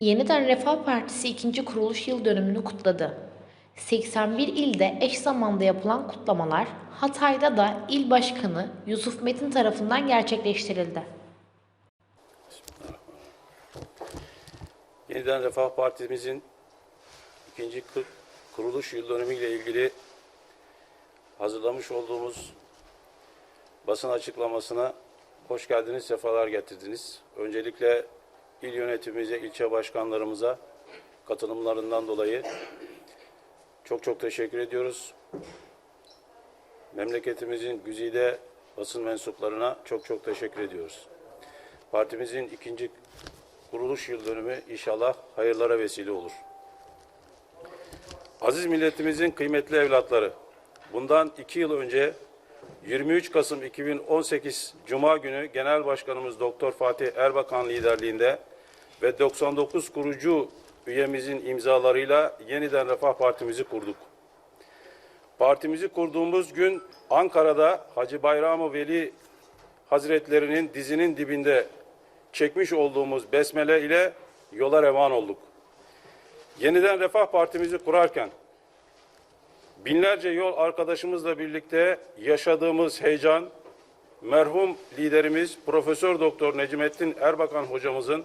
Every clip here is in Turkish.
Yeniden Refah Partisi ikinci kuruluş yıl dönümünü kutladı. 81 ilde eş zamanda yapılan kutlamalar Hatay'da da il başkanı Yusuf Metin tarafından gerçekleştirildi. Yeniden Refah Partimizin ikinci kuruluş yıl dönümüyle ilgili hazırlamış olduğumuz basın açıklamasına hoş geldiniz, sefalar getirdiniz. Öncelikle il yönetimimize, ilçe başkanlarımıza katılımlarından dolayı çok çok teşekkür ediyoruz. Memleketimizin güzide basın mensuplarına çok çok teşekkür ediyoruz. Partimizin ikinci kuruluş yıl dönümü inşallah hayırlara vesile olur. Aziz milletimizin kıymetli evlatları, bundan iki yıl önce 23 Kasım 2018 Cuma günü Genel Başkanımız Doktor Fatih Erbakan liderliğinde ve 99 kurucu üyemizin imzalarıyla yeniden Refah Partimizi kurduk. Partimizi kurduğumuz gün Ankara'da Hacı Bayram-ı Veli Hazretlerinin dizinin dibinde çekmiş olduğumuz besmele ile yola revan olduk. Yeniden Refah Partimizi kurarken binlerce yol arkadaşımızla birlikte yaşadığımız heyecan, merhum liderimiz Profesör Doktor Necmettin Erbakan hocamızın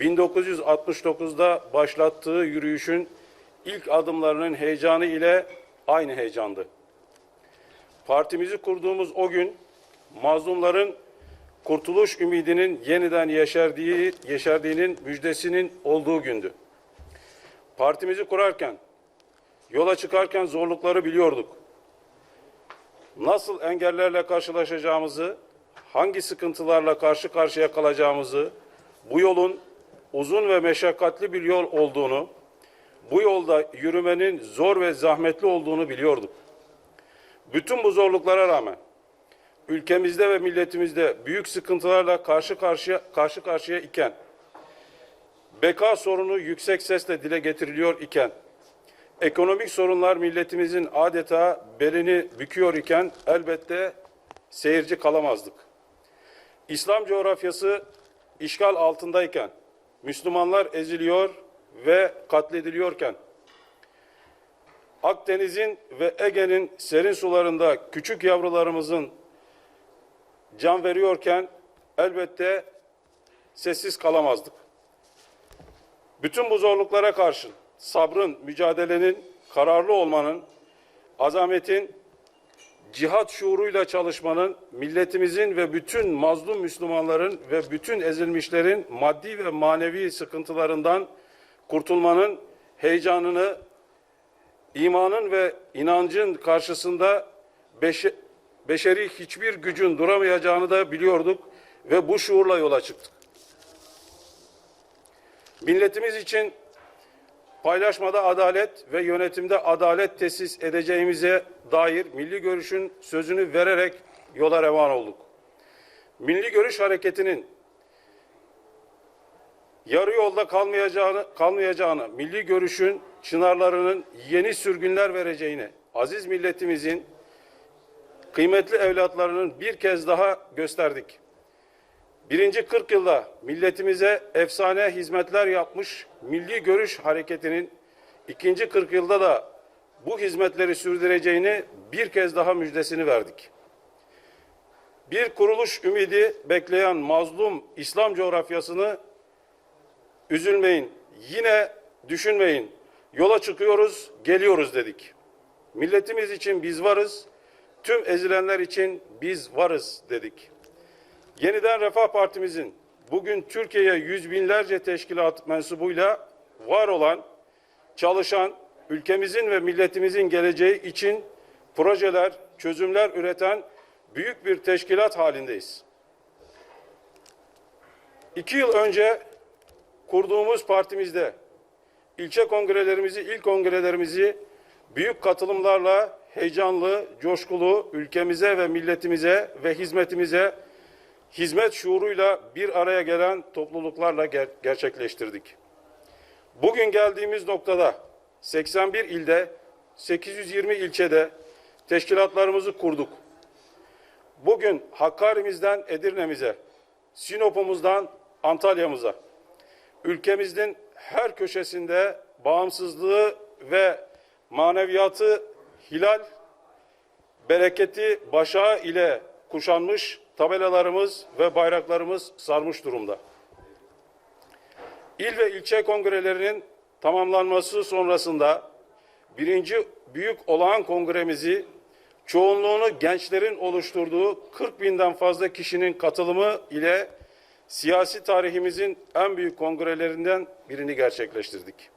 1969'da başlattığı yürüyüşün ilk adımlarının heyecanı ile aynı heyecandı. Partimizi kurduğumuz o gün mazlumların kurtuluş ümidinin yeniden yeşerdiği, yeşerdiğinin müjdesinin olduğu gündü. Partimizi kurarken, yola çıkarken zorlukları biliyorduk. Nasıl engellerle karşılaşacağımızı, hangi sıkıntılarla karşı karşıya kalacağımızı, bu yolun uzun ve meşakkatli bir yol olduğunu, bu yolda yürümenin zor ve zahmetli olduğunu biliyorduk. Bütün bu zorluklara rağmen ülkemizde ve milletimizde büyük sıkıntılarla karşı karşıya karşı karşıya iken beka sorunu yüksek sesle dile getiriliyor iken ekonomik sorunlar milletimizin adeta belini büküyor iken elbette seyirci kalamazdık. İslam coğrafyası işgal altındayken Müslümanlar eziliyor ve katlediliyorken Akdeniz'in ve Ege'nin serin sularında küçük yavrularımızın can veriyorken elbette sessiz kalamazdık. Bütün bu zorluklara karşın sabrın, mücadelenin, kararlı olmanın, azametin, cihat şuuruyla çalışmanın, milletimizin ve bütün mazlum Müslümanların ve bütün ezilmişlerin maddi ve manevi sıkıntılarından kurtulmanın heyecanını, imanın ve inancın karşısında beşe, beşeri hiçbir gücün duramayacağını da biliyorduk ve bu şuurla yola çıktık. Milletimiz için paylaşmada adalet ve yönetimde adalet tesis edeceğimize dair milli görüşün sözünü vererek yola revan olduk. Milli Görüş Hareketi'nin yarı yolda kalmayacağını, kalmayacağını, milli görüşün çınarlarının yeni sürgünler vereceğini, aziz milletimizin kıymetli evlatlarının bir kez daha gösterdik. Birinci 40 yılda milletimize efsane hizmetler yapmış Milli Görüş Hareketi'nin ikinci 40 yılda da bu hizmetleri sürdüreceğini bir kez daha müjdesini verdik. Bir kuruluş ümidi bekleyen mazlum İslam coğrafyasını üzülmeyin, yine düşünmeyin. Yola çıkıyoruz, geliyoruz dedik. Milletimiz için biz varız, tüm ezilenler için biz varız dedik. Yeniden Refah Partimizin bugün Türkiye'ye yüz binlerce teşkilat mensubuyla var olan, çalışan, ülkemizin ve milletimizin geleceği için projeler, çözümler üreten büyük bir teşkilat halindeyiz. İki yıl önce kurduğumuz partimizde ilçe kongrelerimizi, il kongrelerimizi büyük katılımlarla heyecanlı, coşkulu ülkemize ve milletimize ve hizmetimize hizmet şuuruyla bir araya gelen topluluklarla ger- gerçekleştirdik. Bugün geldiğimiz noktada 81 ilde, 820 ilçede teşkilatlarımızı kurduk. Bugün Hakkari'mizden Edirne'mize, Sinop'umuzdan Antalya'mıza, ülkemizin her köşesinde bağımsızlığı ve maneviyatı hilal, bereketi başağı ile kuşanmış tabelalarımız ve bayraklarımız sarmış durumda. İl ve ilçe kongrelerinin tamamlanması sonrasında birinci büyük olağan kongremizi çoğunluğunu gençlerin oluşturduğu 40 binden fazla kişinin katılımı ile siyasi tarihimizin en büyük kongrelerinden birini gerçekleştirdik.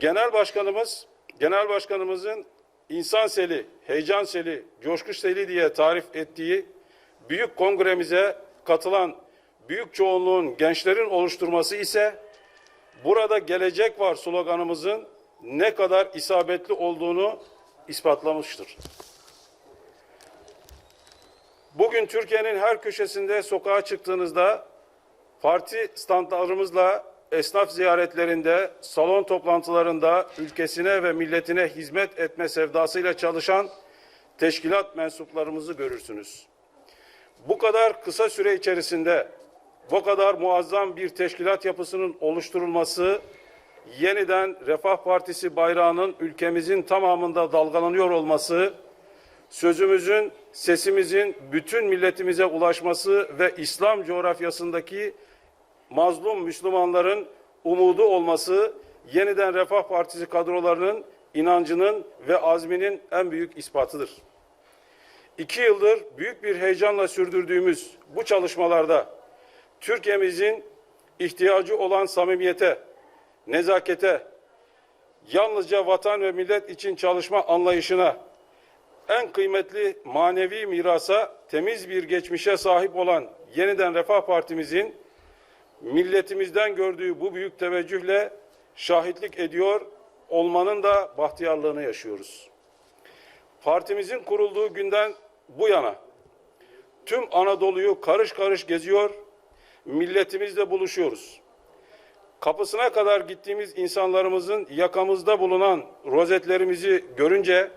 Genel başkanımız, genel başkanımızın insan seli, heyecan seli, coşku seli diye tarif ettiği büyük kongremize katılan büyük çoğunluğun gençlerin oluşturması ise burada gelecek var sloganımızın ne kadar isabetli olduğunu ispatlamıştır. Bugün Türkiye'nin her köşesinde sokağa çıktığınızda parti standlarımızla esnaf ziyaretlerinde, salon toplantılarında ülkesine ve milletine hizmet etme sevdasıyla çalışan teşkilat mensuplarımızı görürsünüz. Bu kadar kısa süre içerisinde bu kadar muazzam bir teşkilat yapısının oluşturulması yeniden Refah Partisi bayrağının ülkemizin tamamında dalgalanıyor olması sözümüzün, sesimizin bütün milletimize ulaşması ve İslam coğrafyasındaki mazlum Müslümanların umudu olması yeniden Refah Partisi kadrolarının inancının ve azminin en büyük ispatıdır. İki yıldır büyük bir heyecanla sürdürdüğümüz bu çalışmalarda Türkiye'mizin ihtiyacı olan samimiyete, nezakete, yalnızca vatan ve millet için çalışma anlayışına, en kıymetli manevi mirasa temiz bir geçmişe sahip olan yeniden Refah Partimizin milletimizden gördüğü bu büyük teveccühle şahitlik ediyor olmanın da bahtiyarlığını yaşıyoruz. Partimizin kurulduğu günden bu yana tüm Anadolu'yu karış karış geziyor, milletimizle buluşuyoruz. Kapısına kadar gittiğimiz insanlarımızın yakamızda bulunan rozetlerimizi görünce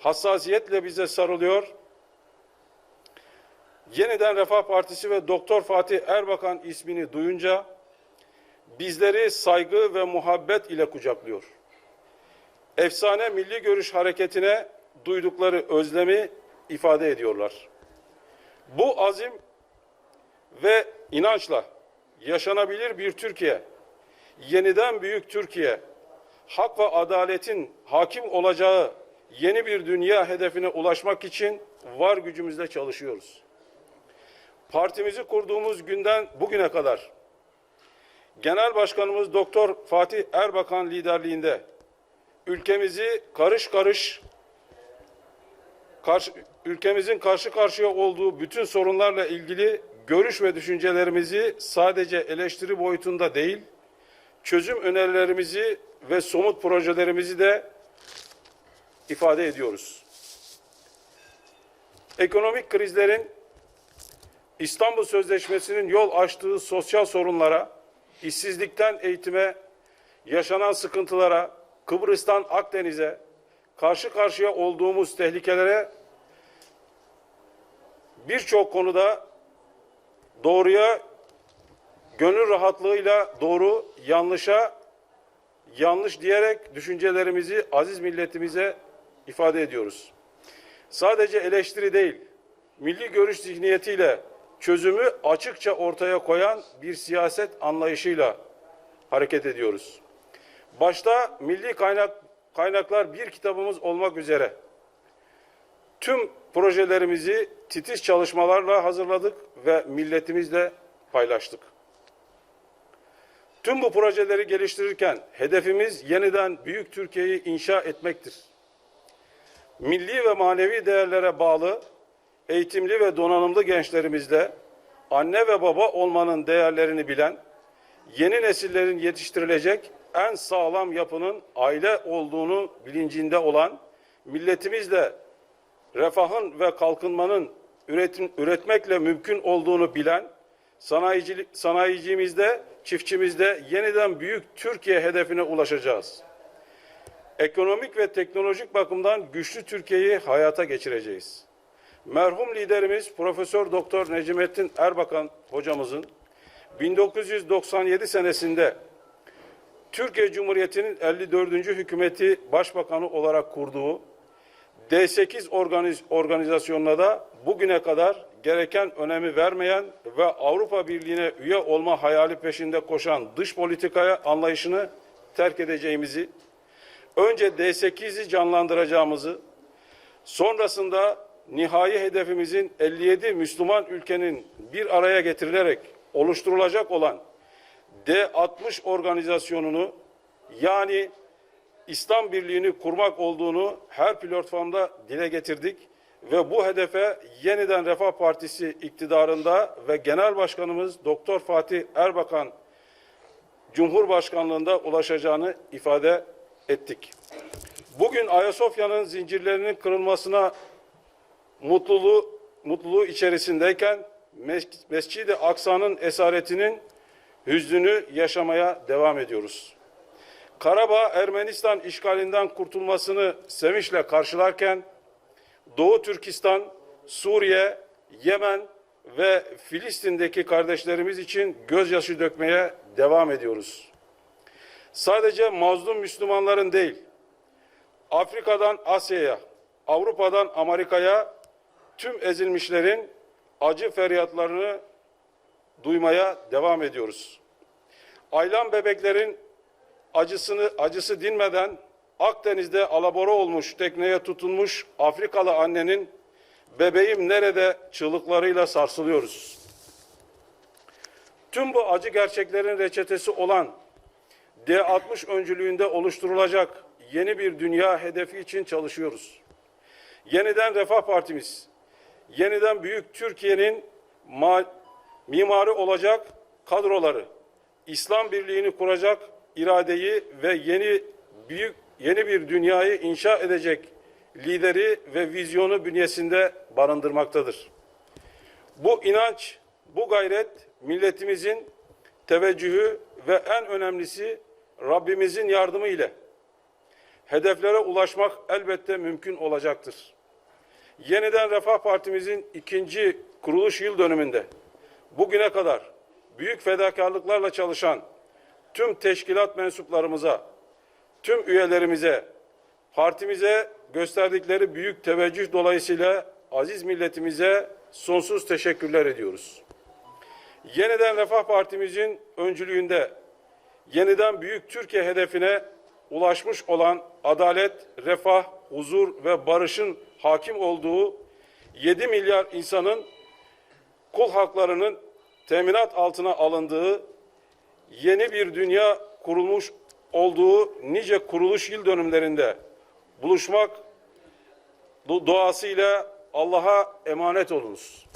hassasiyetle bize sarılıyor. Yeniden Refah Partisi ve Doktor Fatih Erbakan ismini duyunca bizleri saygı ve muhabbet ile kucaklıyor. Efsane Milli Görüş Hareketi'ne duydukları özlemi ifade ediyorlar. Bu azim ve inançla yaşanabilir bir Türkiye, yeniden büyük Türkiye, hak ve adaletin hakim olacağı yeni bir dünya hedefine ulaşmak için var gücümüzle çalışıyoruz. Partimizi kurduğumuz günden bugüne kadar Genel Başkanımız Doktor Fatih Erbakan liderliğinde ülkemizi karış karış karşı, ülkemizin karşı karşıya olduğu bütün sorunlarla ilgili görüş ve düşüncelerimizi sadece eleştiri boyutunda değil, çözüm önerilerimizi ve somut projelerimizi de ifade ediyoruz. Ekonomik krizlerin İstanbul Sözleşmesi'nin yol açtığı sosyal sorunlara, işsizlikten eğitime, yaşanan sıkıntılara, Kıbrıs'tan Akdeniz'e, karşı karşıya olduğumuz tehlikelere birçok konuda doğruya gönül rahatlığıyla doğru, yanlışa yanlış diyerek düşüncelerimizi aziz milletimize ifade ediyoruz. Sadece eleştiri değil, milli görüş zihniyetiyle çözümü açıkça ortaya koyan bir siyaset anlayışıyla hareket ediyoruz. Başta milli kaynak kaynaklar bir kitabımız olmak üzere tüm projelerimizi titiz çalışmalarla hazırladık ve milletimizle paylaştık. Tüm bu projeleri geliştirirken hedefimiz yeniden büyük Türkiye'yi inşa etmektir. Milli ve manevi değerlere bağlı eğitimli ve donanımlı gençlerimizle anne ve baba olmanın değerlerini bilen, yeni nesillerin yetiştirilecek en sağlam yapının aile olduğunu bilincinde olan, milletimizle refahın ve kalkınmanın üretim, üretmekle mümkün olduğunu bilen, sanayici, sanayicimizde, çiftçimizde yeniden büyük Türkiye hedefine ulaşacağız. Ekonomik ve teknolojik bakımdan güçlü Türkiye'yi hayata geçireceğiz. Merhum liderimiz Profesör Doktor Necmettin Erbakan hocamızın 1997 senesinde Türkiye Cumhuriyeti'nin 54. hükümeti başbakanı olarak kurduğu D8 organiz organizasyonuna da bugüne kadar gereken önemi vermeyen ve Avrupa Birliği'ne üye olma hayali peşinde koşan dış politikaya anlayışını terk edeceğimizi, önce D8'i canlandıracağımızı, sonrasında nihai hedefimizin 57 Müslüman ülkenin bir araya getirilerek oluşturulacak olan D60 organizasyonunu yani İslam Birliği'ni kurmak olduğunu her platformda dile getirdik ve bu hedefe yeniden Refah Partisi iktidarında ve Genel Başkanımız Doktor Fatih Erbakan Cumhurbaşkanlığında ulaşacağını ifade ettik. Bugün Ayasofya'nın zincirlerinin kırılmasına mutluluğu mutluluğu içerisindeyken Mes- Mescid-i Aksa'nın esaretinin hüznünü yaşamaya devam ediyoruz. Karabağ Ermenistan işgalinden kurtulmasını sevinçle karşılarken Doğu Türkistan, Suriye, Yemen ve Filistin'deki kardeşlerimiz için gözyaşı dökmeye devam ediyoruz. Sadece mazlum Müslümanların değil, Afrika'dan Asya'ya, Avrupa'dan Amerika'ya tüm ezilmişlerin acı feryatlarını duymaya devam ediyoruz. Aylan bebeklerin acısını acısı dinmeden Akdeniz'de alabora olmuş tekneye tutunmuş Afrikalı annenin bebeğim nerede çığlıklarıyla sarsılıyoruz. Tüm bu acı gerçeklerin reçetesi olan D60 öncülüğünde oluşturulacak yeni bir dünya hedefi için çalışıyoruz. Yeniden Refah Partimiz, yeniden Büyük Türkiye'nin ma- mimarı olacak kadroları, İslam Birliği'ni kuracak iradeyi ve yeni büyük yeni bir dünyayı inşa edecek lideri ve vizyonu bünyesinde barındırmaktadır. Bu inanç, bu gayret milletimizin teveccühü ve en önemlisi Rabbimizin yardımı ile hedeflere ulaşmak elbette mümkün olacaktır. Yeniden Refah Partimizin ikinci kuruluş yıl dönümünde bugüne kadar büyük fedakarlıklarla çalışan tüm teşkilat mensuplarımıza, tüm üyelerimize, partimize gösterdikleri büyük teveccüh dolayısıyla aziz milletimize sonsuz teşekkürler ediyoruz. Yeniden Refah Partimizin öncülüğünde yeniden büyük Türkiye hedefine ulaşmış olan adalet, refah, huzur ve barışın hakim olduğu 7 milyar insanın kul haklarının teminat altına alındığı yeni bir dünya kurulmuş olduğu nice kuruluş yıl dönümlerinde buluşmak duasıyla Allah'a emanet olunuz.